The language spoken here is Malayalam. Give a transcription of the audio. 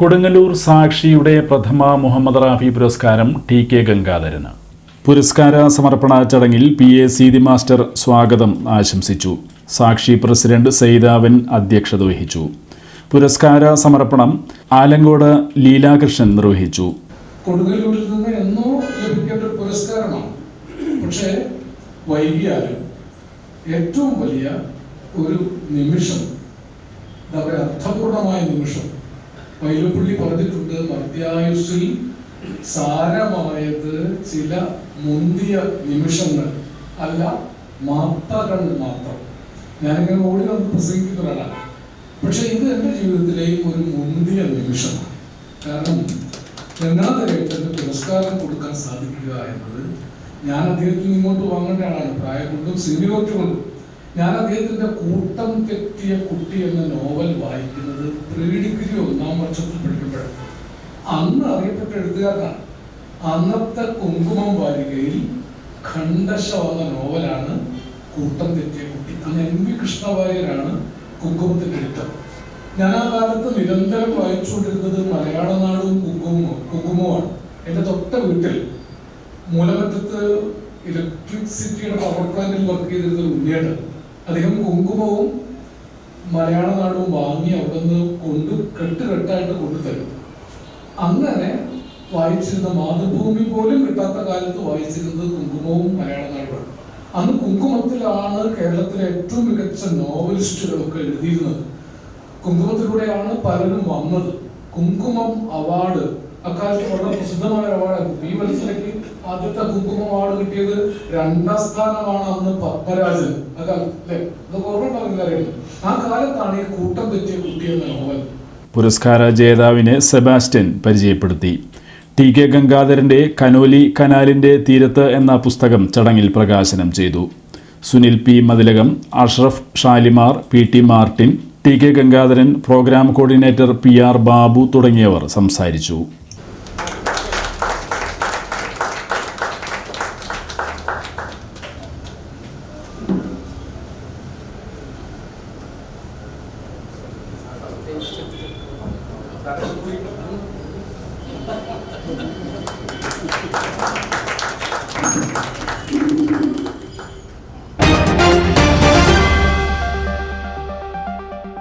കൊടുങ്ങല്ലൂർ സാക്ഷിയുടെ പ്രഥമ മുഹമ്മദ് റാഫി പുരസ്കാരം ടി കെ ഗംഗാധരന്. പുരസ്കാര സമർപ്പണ ചടങ്ങിൽ പി എ സീതി മാസ്റ്റർ സ്വാഗതം ആശംസിച്ചു. സാക്ഷി പ്രസിഡന്റ് സൈതാവൻ അധ്യക്ഷത വഹിച്ചു. പുരസ്കാര സമർപ്പണം ആലങ്കോട് ലീലാകൃഷ്ണൻ നിർവഹിച്ചു. കൊടുങ്ങല്ലൂരിൽ നിന്ന് എന്നോ ലഭിക്കേണ്ട പുരസ്കാരമാണ്. പക്ഷേ വൈകിയാലും ഏറ്റവും വലിയ ഒരു നിമിഷം അർത്ഥപൂർണമായ നിമിഷം വൈലപ്പള്ളി പറഞ്ഞിട്ടുണ്ട് മധ്യായുസിൽ സാരമായത് ചില മുന്തിയ നിമിഷങ്ങൾ അല്ല മാത്രകൾ മാത്രം. ഞാനിങ്ങനെ ഓടി വന്ന് പ്രസംഗിക്കുന്ന ഒരാളാണ് പക്ഷെ ഇത് എന്റെ ജീവിതത്തിലെയും ഒരു മുന്തിയ നിമിഷമാണ്. കാരണം രംഗനാഥരേട്ടന് പുരസ്കാരം കൊടുക്കാൻ സാധിക്കുക എന്നത് ഞാൻ അദ്ദേഹത്തിൽ ഇങ്ങോട്ട് വാങ്ങേണ്ട ആളാണ്. പ്രായം കൊണ്ടും സീനിയോറിറ്റി കൊണ്ടും ഞാൻ അദ്ദേഹത്തിന്റെ കൂട്ടം തെറ്റിയ കുട്ടി എന്ന നോവൽ വായിക്കുന്നത് പ്രീ അന്ന് അറിയപ്പെട്ട എഴുത്തുകാരനാണ്. അന്നത്തെ കുങ്കുമം വാരികയിൽ ഖണ്ഡശ വന്ന നോവലാണ് കൂട്ടം തെറ്റിയ കുട്ടി. അന്ന് എം വി കൃഷ്ണവാര്യരാണ് കുങ്കുമത്തിന്റെ എഴുത്തം ഞാൻ ആ കാലത്ത് നിരന്തരം വായിച്ചുകൊണ്ടിരുന്നത് മലയാള നാടും കുങ്കുമവും കുങ്കുമമാണ് എന്റെ തൊട്ട വീട്ടിൽ മൂലമറ്റത്ത് ഇലക്ട്രിസിറ്റിയുടെ പവർ പ്ലാന്റിൽ വർക്ക് ചെയ്തിരുന്ന ഉണ്ണിയാണ് അദ്ദേഹം കുങ്കുമവും മലയാള നാടും വാങ്ങി അവിടെ നിന്ന് കൊണ്ട് കെട്ടുകെട്ടായിട്ട് കൊണ്ടുതരും. അങ്ങനെ വായിച്ചിരുന്ന മാതൃഭൂമി പോലും കിട്ടാത്ത കാലത്ത് വായിച്ചിരുന്നത് കുങ്കുമവും മലയാള നാടുകളും അന്ന് കുങ്കുമത്തിലാണ് കേരളത്തിലെ ഏറ്റവും മികച്ച നോവലിസ്റ്റുകളൊക്കെ എഴുതിയിരുന്നത്. കുങ്കുമത്തിലൂടെയാണ് പലരും വന്നത്. കുങ്കുമം അവാർഡ് അക്കാലത്ത് വളരെ പ്രസിദ്ധമായ അവാർഡാണ് പി വത്സരയ്ക്ക് ആദ്യത്തെ കുങ്കുമം അവാർഡ് കിട്ടിയത് രണ്ടാം സ്ഥാനമാണ് അന്ന് പത്മരാജൻ. അക്കാലത്ത് അല്ലെ? അതൊക്കെ ഓർമ്മ പറഞ്ഞറിയുന്നു ആ കാലത്താണ് ഈ കൂട്ടം തെറ്റിയ കുട്ടി എന്ന നോവൽ. പുരസ്കാര ജേതാവിനെ സെബാസ്റ്റ്യൻ പരിചയപ്പെടുത്തി. ടി കെ ഗംഗാധരന്റെ കനോലി കനാലിന്റെ തീരത്ത് എന്ന പുസ്തകം ചടങ്ങിൽ പ്രകാശനം ചെയ്തു. Sunil P. Mathilakam Ashraf Shalimar P. T. Martin T. K. Gangadharan program coordinator P. R. Babu തുടങ്ങിയവർ സംസാരിച്ചു. Thank you.